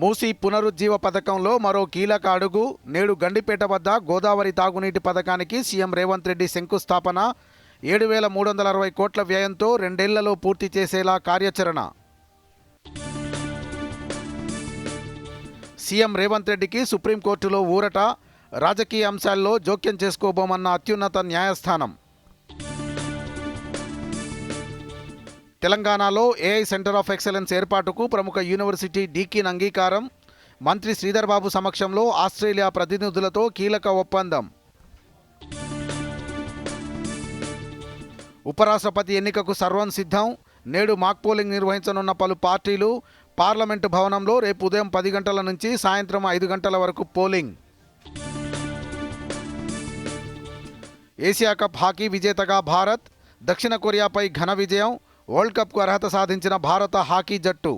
మూసీ పునరుజ్జీవ పథకంలో మరో కీలక అడుగు నేడు గండిపేట వద్ద గోదావరి తాగునీటి పథకానికి సీఎం రేవంత్ రెడ్డి శంకుస్థాపన ఏడు వేల మూడు వందల అరవై కోట్ల వ్యయంతో రెండేళ్ళలో పూర్తి చేసేలా కార్యాచరణ. సీఎం రేవంత్ రెడ్డికి సుప్రీంకోర్టులో ఊరట రాజకీయ అంశాల్లో జోక్యం చేసుకోబోమన్న అత్యున్నత న్యాయస్థానం. తెలంగాణలో ఏఐ సెంటర్ ఆఫ్ ఎక్సలెన్స్ ఏర్పాటుకు ప్రముఖ యూనివర్సిటీ డీకిన్ అంగీకారం. మంత్రి శ్రీధర్ బాబు సమక్షంలో ఆస్ట్రేలియా ప్రతినిధులతో కీలక ఒప్పందం. ఉపరాష్ట్రపతి ఎన్నికకు సర్వం సిద్ధం. నేడు మాక్ పోలింగ్ నిర్వహించనున్న పలు పార్టీలు పార్లమెంటు భవనంలో రేపు ఉదయం పది గంటల నుంచి సాయంత్రం ఐదు గంటల వరకు పోలింగ్. ఏషియా కప్ హాకీ విజేతగా భారత్. దక్షిణ కొరియాపై ఘన విజయం. వరల్డ్ కప్కు అర్హత సాధించిన భారత హాకీ జట్టు